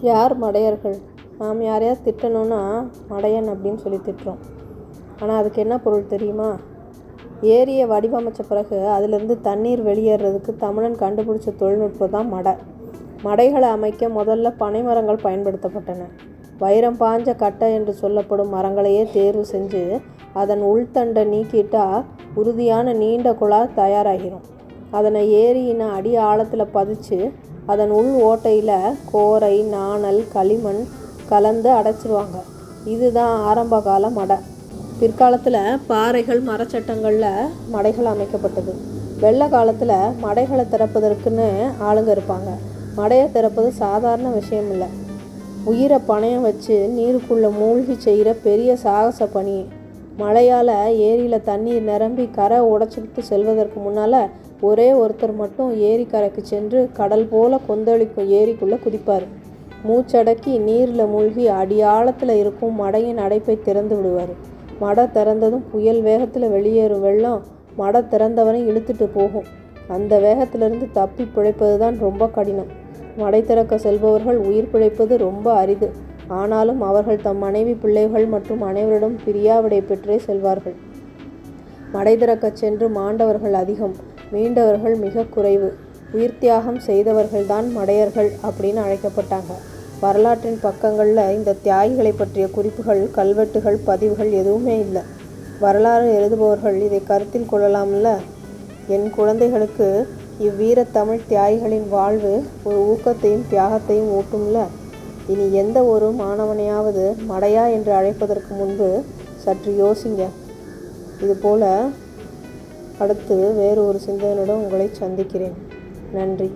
யார் மடையர்கள்? நாம் யாரையாவது திட்டணும்னா மடையன் அப்படின்னு சொல்லி திட்டுறோம். ஆனால் அதுக்கு என்ன பொருள் தெரியுமா? ஏரியை வடிவமைச்ச பிறகு அதிலிருந்து தண்ணீர் வெளியேறதுக்கு தமிழன் கண்டுபிடிச்ச தொழில்நுட்பம் தான் மடை. மடைகளை அமைக்க முதல்ல பனை மரங்கள் பயன்படுத்தப்பட்டன. வைரம் பாஞ்ச கட்டை என்று சொல்லப்படும் மரங்களையே தேர்வு செஞ்சு அதன் உள்தண்டை நீக்கிட்டா உறுதியான நீண்ட குழா தயாராகிரும். அதனை ஏரியின் அடி ஆழத்தில் பதிச்சு அதன் உள் ஓட்டையில் கோரை நாணல் களிமண் கலந்து அடைச்சிருவாங்க. இதுதான் ஆரம்ப கால மடை. பிற்காலத்தில் பாறைகள் மரச்சட்டங்களில் மடைகள் அமைக்கப்பட்டது. வெள்ள காலத்தில் மடைகளை திறப்பதற்குன்னு ஆளுங்க இருப்பாங்க. மடையை திறப்பது சாதாரண விஷயம் இல்லை உயிரை பணையம் வச்சு நீருக்குள்ளே மூழ்கி செய்கிற பெரிய சாகச பணி. மழையால் ஏரியில் தண்ணீர் நிரம்பி கரை உடச்சிக்கிட்டு செல்வதற்கு முன்னால் ஒரே ஒருத்தர் மட்டும் ஏரி கரைக்கு சென்று கடல் போல கொந்தளிக்கும் ஏரிக்குள்ளே குதிப்பார். மூச்சடக்கி நீரில் மூழ்கி அடியாழத்தில் இருக்கும் மடையின் அடைப்பை திறந்து விடுவார். மடை திறந்ததும் புயல் வேகத்தில் வெளியேறும் வெள்ளம் மடை திறந்தவனை இழுத்துட்டு போகும். அந்த வேகத்திலிருந்து தப்பி பிழைப்பது தான் ரொம்ப கடினம். மடை திறக்க செல்பவர்கள் உயிர் பிழைப்பது ரொம்ப அரிது. ஆனாலும் அவர்கள் தம் மனைவி பிள்ளைகள் மற்றும் அனைவரிடம் பிரியாவிடை பெற்றே செல்வார்கள். மடைதிறக்கச் சென்று மாண்டவர்கள் அதிகம் மீண்டவர்கள் மிக குறைவு. உயிர் தியாகம் செய்தவர்கள்தான் மடையர்கள் அப்படின்னு அழைக்கப்பட்டாங்க. வரலாற்றின் பக்கங்களில் இந்த தியாகிகளை பற்றிய குறிப்புகள் கல்வெட்டுகள் பதிவுகள் எதுவுமே இல்லை. வரலாறு எழுதுபவர்கள் இதை கருத்தில் கொள்ளலாம்ல? என் குழந்தைகளுக்கு இவ்வீரத் தமிழ் தியாகிகளின் வாழ்வு ஒரு ஊக்கத்தையும் தியாகத்தையும் ஊட்டும்ல? இனி எந்த ஒரு மாணவனையாவது மடையா என்று அழைப்பதற்கு முன்பு சற்று யோசிங்க. இதுபோல் அடுத்து வேறு ஒரு சிந்தனையுடன் உங்களை சந்திக்கிறேன். நன்றி.